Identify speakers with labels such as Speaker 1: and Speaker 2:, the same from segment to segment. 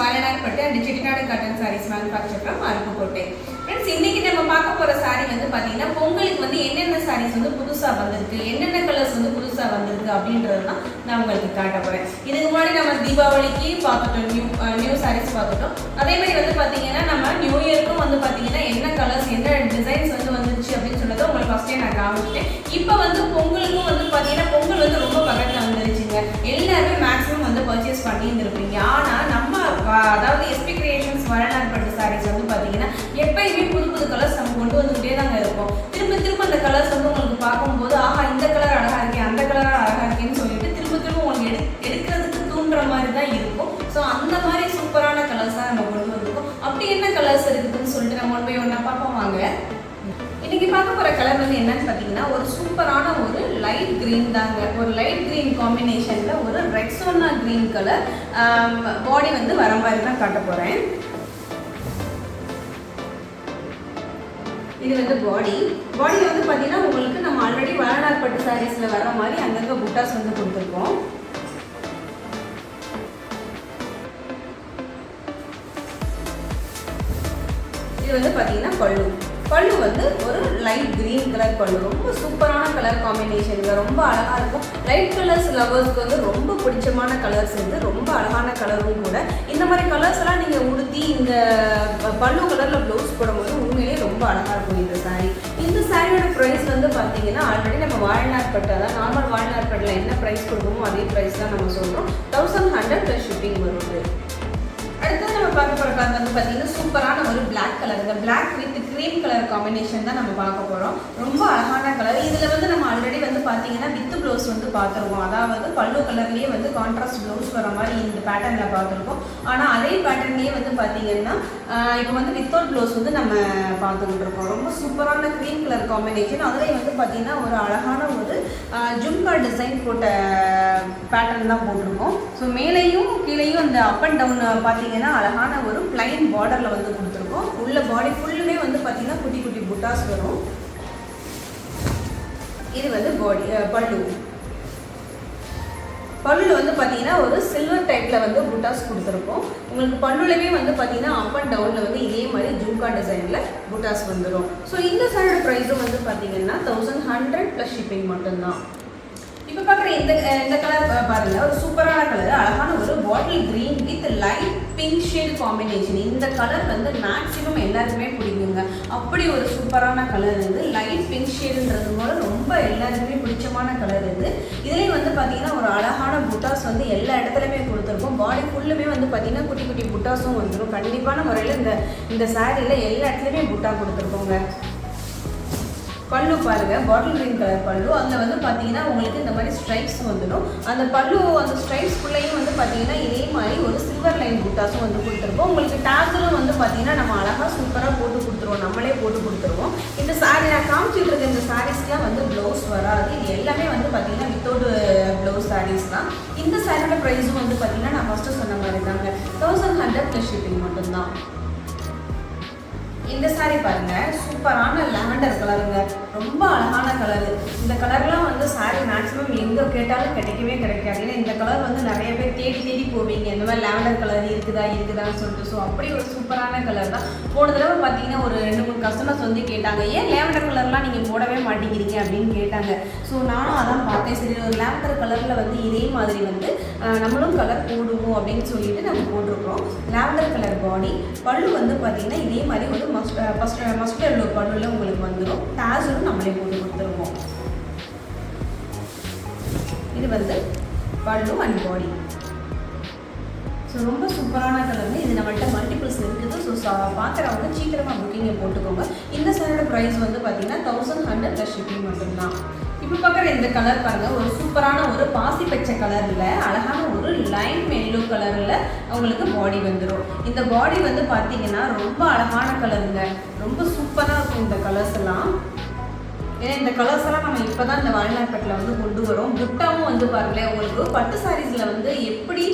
Speaker 1: வாரணார்பட்டு and Chettinad cotton saris manufacture from Aruppukottai. Friends இன்னைக்கு நம்ம பார்க்க போகிற saree வந்து பார்த்தீங்கன்னா பொங்கலுக்கு வந்து என்னென்ன சாரீஸ் வந்து புதுசாக வந்திருக்கு என்னென்ன கலர்ஸ் வந்து புதுசாக வந்திருக்கு அப்படின்றது தான் நான் உங்களுக்கு காட்ட போகிறேன் இதுக்கு முன்னாடி நம்ம தீபாவளிக்கு பார்த்துட்டோம் நியூ நியூ சாரீஸ் பார்த்துட்டோம். அதே மாதிரி வந்து பார்த்தீங்கன்னா நம்ம நியூ இயருக்கும் வந்து பார்த்தீங்கன்னா என்ன கலர்ஸ் என்ன டிசைன்ஸ் வந்து ஃபர்ஸ்டே நான் காமிச்சிட்டேன் இப்போ வந்து பொங்கலுக்கும் வந்து பார்த்தீங்கன்னா பொங்கல் வந்து ரொம்ப பக்கத்தில் வந்துருச்சுங்க. எல்லாருமே மேக்ஸிமம் வந்து பர்ச்சேஸ் பண்ணியிருந்துருப்பீங்க. ஆனால் நம்ம அதாவது எஸ்பி கிரியேஷன்ஸ் வரலாற்பட்ட சாரீஸ் வந்து பார்த்தீங்கன்னா எப்பயுமே புது புது கலர்ஸ் நம்ம கொண்டு வந்துகிட்டே தாங்க இருப்போம். திரும்ப திரும்ப அந்த கலர்ஸ் வந்து போகிற கலர் வந்து என்னன்னு பார்த்தீங்கன்னா ஒரு சூப்பரான ஒரு லைட் கிரீன் தாங்க. ஒரு லைட் கிரீன் காம்பினேஷனில் ஒரு ரெக்ஸோனா கிரீன் கலர் பாடி வந்து வர மாதிரி தான் காட்ட போகிறேன் இது வந்து பாடி பாடியில் வந்து பார்த்தீங்கன்னா உங்களுக்கு நம்ம ஆல்ரெடி வளநாள் பட்டு சாரீஸில் வர மாதிரி அங்கங்கே புட்டாஸ் வந்து கொடுத்துருக்கோம். இது வந்து பார்த்தீங்கன்னா பல்லு. பல்லு வந்து ஒரு லைட் க்ரீன் கலர் பல்லு. ரொம்ப சூப்பரான கலர் காம்பினேஷனுங்க ரொம்ப அழகாக இருக்கும். லைட் கலர்ஸ் லவர்ஸ்க்கு வந்து ரொம்ப பிடிச்சமான கலர்ஸ் வந்து ரொம்ப அழகான கலரும் கூட. இந்த மாதிரி கலர்ஸ் எல்லாம் நீங்கள் உடுத்தி இந்த பல்லு கலரில் ப்ளவுஸ் போடும்போது உண்மையிலேயே ரொம்ப அழகாக இருக்கும் இந்த சாரீ இந்த சாரியோட ப்ரைஸ் வந்து பார்த்தீங்கன்னா ஆல்ரெடி நம்ம வாழ்நாள் பட்டு அதாவது நார்மல் வாழ்நாட்பட்டில் என்ன ப்ரைஸ் கொடுக்குமோ அதே ப்ரைஸ் தான் நம்ம சொல்கிறோம் தௌசண்ட் ஹண்ட்ரட் ப்ளஸ் ஷிப்பிங் வருது பார்க்க போகிற கலர் வந்து பார்த்தீங்கன்னா சூப்பரான ஒரு பிளாக் கலர் இந்த black with cream colour combination தான் நம்ம பார்க்க போகிறோம் ரொம்ப அழகான கலர் இதில் வந்து நம்ம ஆல்ரெடி வந்து பார்த்தீங்கன்னா வித் ப்ளவுஸ் வந்து பார்த்துருக்கோம். அதாவது பல்லு கலர்லேயே வந்து கான்ட்ராஸ்ட் ப்ளவுஸ் வர மாதிரி இந்த பேட்டர்னில் பார்த்துருக்கோம். ஆனால் அதே பேட்டர்ன்லேயே வந்து பார்த்தீங்கன்னா இப்போ வந்து வித்தவுட் ப்ளவுஸ் வந்து நம்ம பார்த்துக்கிட்டு இருக்கோம் ரொம்ப சூப்பரான க்ரீம் கலர் காம்பினேஷன் அதுலேயும் வந்து பார்த்தீங்கன்னா ஒரு அழகான ஒரு ஜும்கா டிசைன் போட்ட பேட்டர்ன் தான் போட்டிருக்கோம். ஸோ மேலேயும் கீழேயும் அந்த அப் அண்ட் டவுன் பார்த்தீங்கன்னா அழகான ஒரு பிளைன் பார்டரில் வந்து கொடுத்துருக்கோம். உள்ள பாடி ஃபுல்லுமே வந்து பார்த்தீங்கன்னா குட்டி குட்டி புட்டாஸ் வரும். இது வந்து பாடி பல்லு. பல்லுல வந்து பார்த்தீங்கன்னா ஒரு சில்வர் டைப்பில் வந்து புட்டாஸ் கொடுத்துருக்கோம். உங்களுக்கு பல்லுலவே வந்து பார்த்தீங்கன்னா அப் அண்ட் டவுனில் வந்து இதே மாதிரி ஜும்கா டிசைனில் புட்டாஸ் வந்துடும் ஸோ இந்த சாரோட ப்ரைஸும் வந்து பார்த்தீங்கன்னா தௌசண்ட் ஹண்ட்ரட் ப்ளஸ் ஷிப்பிங் மட்டும்தான். இப்போ பார்க்குற இந்த இந்த கலர் பாருங்கள் ஒரு சூப்பரான கலர் அழகான ஒரு bottle green with light pink shade combination இந்த கலர் வந்து மேக்ஸிமம் எல்லாருக்குமே பிடிக்குங்க. அப்படி ஒரு சூப்பரான கலர் இது லைட் பிங்க் ஷேடுன்றது போல ரொம்ப எல்லாருக்குமே பிடிச்சமான கலர் இது. இதுலேயும் வந்து பார்த்தீங்கன்னா ஒரு அழகான புட்டாஸ் வந்து எல்லா இடத்துலையுமே கொடுத்துருக்கோம். பாடி ஃபுல்லுமே வந்து பார்த்தீங்கன்னா குட்டி குட்டி புட்டாஸும் வந்துடும் கண்டிப்பான முறையில் இந்த இந்த சாரியில் எல்லா இடத்துலையுமே புட்டா கொடுத்துருக்கோங்க. பல்லு பாருங்க பாட்டில் கிரீன் கலர் பல்லு. அதில் வந்து பார்த்தீங்கன்னா உங்களுக்கு இந்த மாதிரி ஸ்ட்ரைப்ஸ் வந்துடும். அந்த பல்லு அந்த ஸ்ட்ரைப்ஸ்குள்ளேயும் வந்து பார்த்தீங்கன்னா இதே மாதிரி ஒரு சில்வர் லைன் புட்டாஸும் வந்து கொடுத்துருப்போம். உங்களுக்கு டேக்ஸிலும் வந்து பார்த்தீங்கன்னா நம்ம அழகாக சூப்பராக போட்டு கொடுத்துருவோம். நம்மளே போட்டு கொடுத்துருவோம். இந்த சாரி நான் காமிச்சிட்டு இருக்க இந்த சாரீஸ்லாம் வந்து ப்ளவுஸ் வராது. இது எல்லாமே வந்து பார்த்தீங்கன்னா வித்தவுட் ப்ளவுஸ் சாரீஸ் தான். இந்த சாரியோட ப்ரைஸும் வந்து பார்த்தீங்கன்னா நான் ஃபஸ்ட்டு சொன்ன மாதிரி தாங்க தௌசண்ட் ஹண்ட்ரட் ப்ளஸ் ஷிப்பிங் மட்டும்தான். இந்த saree பாருங்க. சூப்பரான லாவெண்டர் கலருங்க ரொம்ப அழகான கலர் இந்த கலர்லாம் வந்து saree மேக்ஸிமம் எங்கே கேட்டாலும் கிடைக்கவே கிடைக்காது. ஏன்னா இந்த கலர் வந்து நிறைய பேர் தேடி தேடி போவீங்க. இந்த மாதிரி லாவெண்டர் கலர் இருக்குதா இருக்குதான்னு சொல்லிட்டு. ஸோ அப்படி ஒரு சூப்பரான கலர் தான். போன தடவை பார்த்தீங்கன்னா ஒரு ரெண்டு மூணு கஸ்டமர்ஸ் வந்து கேட்டாங்க ஏன் லேவண்டர் கலர்லாம் நீங்கள் போடவே மாட்டேங்கிறீங்க? அப்படின்னு கேட்டாங்க. ஸோ நானும் அதான் பார்த்தேன். சரி ஒரு லேவெண்டர் கலரில் வந்து இதே மாதிரி வந்து நம்மளும் கலர் போடுவோம் அப்படின்னு சொல்லிட்டு நம்ம போட்டிருக்கோம். லாவெண்டர் கலர் பாடி பல்லு வந்து பார்த்தீங்கன்னா இதே மாதிரி ஒரு மஸ்ட் ஃபஸ்ட் மஸ்டர்ட் எல்லோ பல்லுல உங்களுக்கு வந்துடும் டேசலும் நம்மளே போட்டு கொடுத்துருவோம். இது வந்து பல்லு அண்ட் பாடி ஸோ ரொம்ப சூப்பரான கலர் இது நம்மள்கிட்ட மல்டிபிள்ஸ் இருக்குது. ஸோ பார்க்குறவங்க சீக்கிரமாக புக்கிங்கை போட்டுக்கோங்க. ப்ரைஸ் வந்து பார்த்தீங்கன்னா தௌசண்ட் ஹண்ட்ரட் ப்ளஸ் ஷிப்பிங் மட்டும்தான் இப்போ பார்க்குற இந்த கலர் பாருங்கள் ஒரு சூப்பரான ஒரு பாசி பச்சை கலரில் அழகான ஒரு லைன் எல்லோ கலரில் உங்களுக்கு பாடி வந்துடும் இந்த பாடி வந்து பார்த்தீங்கன்னா ரொம்ப அழகான கலருங்க ரொம்ப சூப்பராக இருக்கும் இந்த கலர்ஸ் எல்லாம். ஏன்னா இந்த கலர்ஸ் எல்லாம் நம்ம இப்போ தான் இந்த வாழ்நாட்பட்டில் வந்து கொண்டு வரோம். புட்டாவும் வந்து பாருங்களேன் உங்களுக்கு பட்டு சாரீஸில் வந்து எப்படி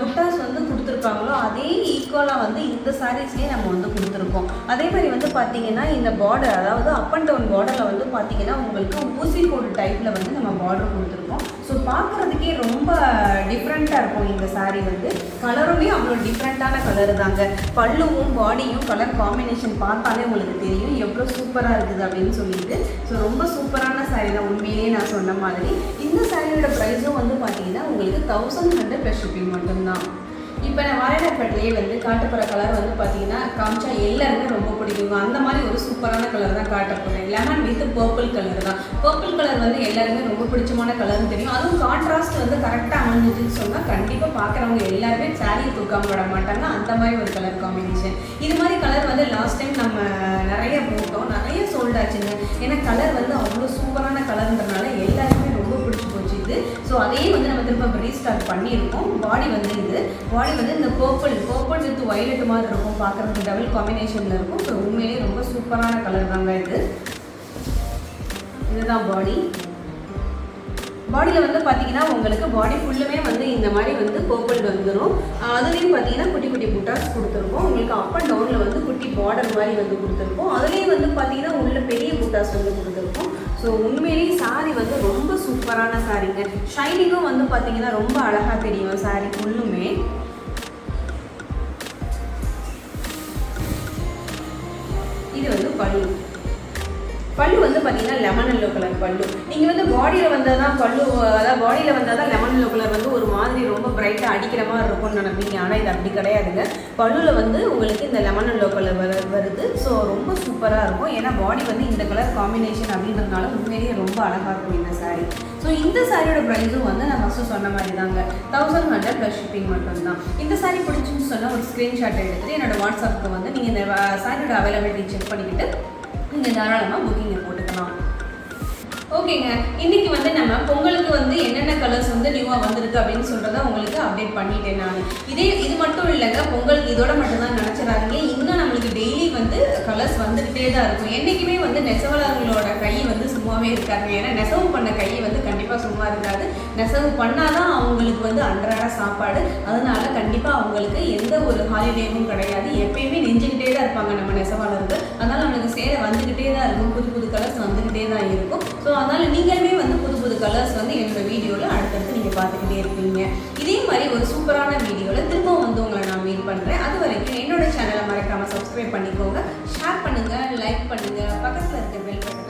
Speaker 1: புட்டாஸ் வந்து கொடுத்துருப்பாங்களோ அதே ஈக்குவலாக வந்து இந்த சாரீஸ்லேயே நம்ம வந்து கொடுத்துருக்கோம். அதே மாதிரி வந்து பார்த்தீங்கன்னா இந்த பார்டர் அதாவது அப் அண்ட் டவுன் பார்டரில் வந்து பார்த்தீங்கன்னா உங்களுக்கு ஊசி கோடு டைப்பில் வந்து நம்ம பார்டர் கொடுத்துருக்கோம். ஸோ பார்க்குறதுக்கே ரொம்ப டிஃப்ரெண்ட்டாக இருக்கும் இந்த சாரீ வந்து. கலருமே அவ்வளோ டிஃப்ரெண்ட்டான கலர் தாங்க. பல்லுவும் பாடியும் கலர் காம்பினேஷன் பார்த்தாலே உங்களுக்கு தெரியும். எவ்வளோ சூப்பராக இருக்குது அப்படின்னு சொல்லிட்டு. ஸோ ரொம்ப சூப்பரான சாரீ தான். உண்மையிலேயே நான் சொன்ன மாதிரி. இந்த சாரியோட ப்ரைஸும் வந்து பார்த்தீங்கன்னா உங்களுக்கு தௌசண்ட் ஹண்ட்ரட் ப்ளஸ் ஷிப்பிங் மட்டும்தான். இப்போ நான் வாழைப்பட்டிலேயே வந்து காட்டப்போகிற கலர் வந்து பார்த்தீங்கன்னா காமிச்சா எல்லாருமே ரொம்ப பிடிக்குங்க அந்த மாதிரி ஒரு சூப்பரான கலர் தான் காட்ட போகிறேன் லெமன் வித் பர்பிள் கலர் தான். பர்பிள் கலர் வந்து எல்லாருமே ரொம்ப பிடிச்சமான கலர்னு தெரியும். அதுவும் கான்ட்ராஸ்ட் வந்து கரெக்டாக அமைஞ்சிச்சுன்னு சொன்னால் கண்டிப்பாக பார்க்குறவங்க எல்லாருமே சாரியை தூக்காம விட மாட்டாங்க. அந்த மாதிரி ஒரு கலர் காம்பினேஷன் இது மாதிரி கலர் வந்து லாஸ்ட் டைம் நம்ம நிறைய போட்டோம். நிறைய சோல்ட் ஆச்சுங்க. ஏன்னா கலர் வந்து அவ்வளோ சூப்பரான கலர்ன்றனால எல்லாருமே ரொம்ப ஸோ அதையும் வந்து நம்ம திரும்ப ரீஸ்டார்ட் பண்ணியிருக்கோம் பாடி வந்து இது. பாடி வந்து இந்த பர்பிள் பர்பிள் வித் வயலட் மாதிரி இருக்கும். பார்க்குறதுக்கு டபுள் காம்பினேஷனில் இருக்கும். ஸோ உண்மையிலேயே ரொம்ப சூப்பரான கலர் தாங்க இது. இதுதான் பாடி பாடியில் வந்து பார்த்தீங்கன்னா உங்களுக்கு பாடி ஃபுல்லுமே வந்து இந்த மாதிரி வந்து பர்பிள் வந்துடும் அதுலேயும் பார்த்தீங்கன்னா குட்டி குட்டி புட்டாஸ் கொடுத்துருக்கோம். உங்களுக்கு அப் அண்ட் டவுனில் வந்து குட்டி பார்டர் மாதிரி வந்து கொடுத்துருக்கோம். அதுலேயும் வந்து பார்த்தீங்கன்னா உள்ள பெரிய புட்டாஸ் வந்து கொடுத்துருக்கோம். ஸோ உண்மையிலேயே saree வந்து ரொம்ப சூப்பரான சாரீங்க ஷைனிங்கும் வந்து பார்த்தீங்கன்னா ரொம்ப அழகாக தெரியும் saree ஃபுல்லுமே இது வந்து பழு பல்லு வந்து பார்த்தீங்கன்னா லெமன் எல்லோ கலர் பல்லு. நீங்கள் வந்து பாடியில் வந்தால் தான் பல்லு அதாவது பாடியில் வந்தால் தான் லெமன் எல்லோ கலர் வந்து ஒரு மாதிரி ரொம்ப பிரைட்டாக அடிக்கிற மாதிரி இருக்கும்னு நினைப்பீங்க. ஆனால் இது அப்படி கிடையாதுங்க. பல்லுவில் வந்து உங்களுக்கு இந்த லெமன் எல்லோ கலர் வர வருது. ஸோ ரொம்ப சூப்பராக இருக்கும். ஏன்னா பாடி வந்து இந்த கலர் காம்பினேஷன் அப்படின்றதுனால உண்மையிலேயே ரொம்ப அழகாக இருக்கும் இந்த சாரீ ஸோ இந்த சாரியோட ப்ரைஸும் வந்து நான் ஃபஸ்ட்டு சொன்ன மாதிரி தாங்க தௌசண்ட் ஹண்ட்ரட் ப்ளஸ் ஷிப்பிங் மட்டும்தான். இந்த சாரி பிடிச்சுன்னு சொன்னால் ஒரு ஸ்க்ரீன்ஷாட் எடுத்துகிட்டு என்னோட வாட்ஸ்அப்புக்கு வந்து நீங்கள் இந்த சாரியோட அவைலபிலிட்டி செக் பண்ணிக்கிட்டு நீங்கள் தாராளமாக புக்கிங்கை போட்டு ஓகேங்க. இன்னைக்கு வந்து நம்ம பொங்கலுக்கு வந்து என்னென்ன கலர்ஸ் வந்து நியூவாக வந்திருக்கு அப்படின்னு சொல்கிறத உங்களுக்கு அப்டேட் பண்ணிட்டேன் நான். இதே இது மட்டும் இல்லைங்க பொங்கல் இதோட மட்டும்தான் நினச்சிடாதீங்க. இன்னும் நம்மளுக்கு டெய்லி வந்து கலர்ஸ் வந்துக்கிட்டே தான் இருக்கும். என்றைக்குமே வந்து நெசவாளர்களோட கை வந்து சும்மாவே இருக்காது. ஏன்னா நெசவு பண்ண கை வந்து கண்டிப்பாக சும்மா இருக்காது. நெசவு பண்ணாதான் அவங்களுக்கு வந்து அன்றாட சாப்பாடு. அதனால கண்டிப்பாக அவங்களுக்கு எந்த ஒரு ஹாலிடேவும் கிடையாது. எப்பயுமே நெஞ்சுக்கிட்டே தான் இருப்பாங்க நம்ம நெசவாளர்கள். அதனால் நம்மளுக்கு சேலை வந்துக்கிட்டே தான் இருக்கும். புது புது கலர்ஸ் வந்துக்கிட்டே தான் இருக்கும். ஸோ அதனால் நீங்களுமே வந்து புது புது கலர்ஸ் வந்து என்னோடய வீடியோவில் அடுத்தடுத்து நீங்கள் பார்த்துக்கிட்டே இருப்பீங்க. இதே மாதிரி ஒரு சூப்பரான வீடியோவில் திரும்பவும் வந்து உங்களை நான் மீட் பண்ணுறேன் அது வரைக்கும் என்னோட சேனலை மறக்காமல் சப்ஸ்கிரைப் பண்ணிக்கோங்க. ஷேர் பண்ணுங்கள் லைக் பண்ணுங்கள் பக்கத்தில் இருக்க பெல் பட்டன்